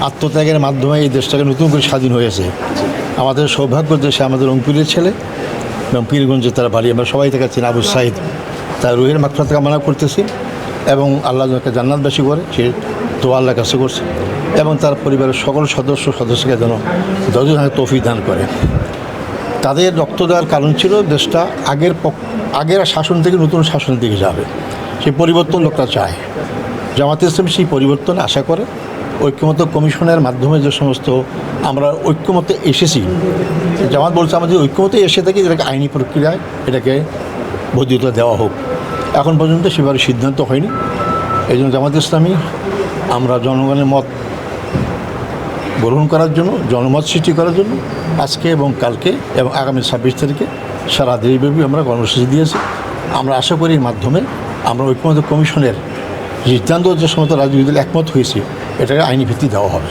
আত্মত্যাগের মাধ্যমে এই দেশটাকে নতুন করে স্বাধীন হয়েছে আমাদের সৌভাগ্য দেশে আমাদের অঙ্কুরের ছেলে এবং পীরগঞ্জে তারা বাড়ি আমরা সবাই তাকে চিনি আবু সাইদ। তার রুহের মাকফাত কামনা করতেছি এবং আল্লাহ যাকে জান্নাতবাসী করে, সে তো আল্লাহ কাছে করছে এবং তার পরিবারের সকল সদস্য সদস্যকে যেন যতজনের তৌফিক দান করে। তাদের রক্ত দেওয়ার কারণ ছিল দেশটা আগের আগের শাসন থেকে নতুন শাসনের দিকে যাবে। সেই পরিবর্তন লোকটা চায়। জামাতে ইসলাম সেই পরিবর্তন আশা করে। ঐক্যমত কমিশনের মাধ্যমে যে সমস্ত আমরা ঐক্যমতে এসেছি, জামাত বলছে আমাদের ঐক্যমতে এসে থাকি, এটাকে আইনি প্রক্রিয়ায় এটাকে বৈধতা দেওয়া হোক। এখন পর্যন্ত সেভাবে সিদ্ধান্ত হয়নি। এই জন্য জামাত ইসলামী, আমরা জনগণের মত গ্রহণ করার জন্য, জনমত সৃষ্টি করার জন্য আজকে এবং কালকে এবং আগামী ছাব্বিশ তারিখে সারা দেশব্যাপী আমরা কর্মসূচি দিয়েছি। আমরা আশা করি এর মাধ্যমে আমরা ঐক্যমত কমিশনের সিদ্ধান্ত যে সমস্ত রাজনীতি একমত হয়েছে এটাকে আইনি ভিত্তি দেওয়া হবে।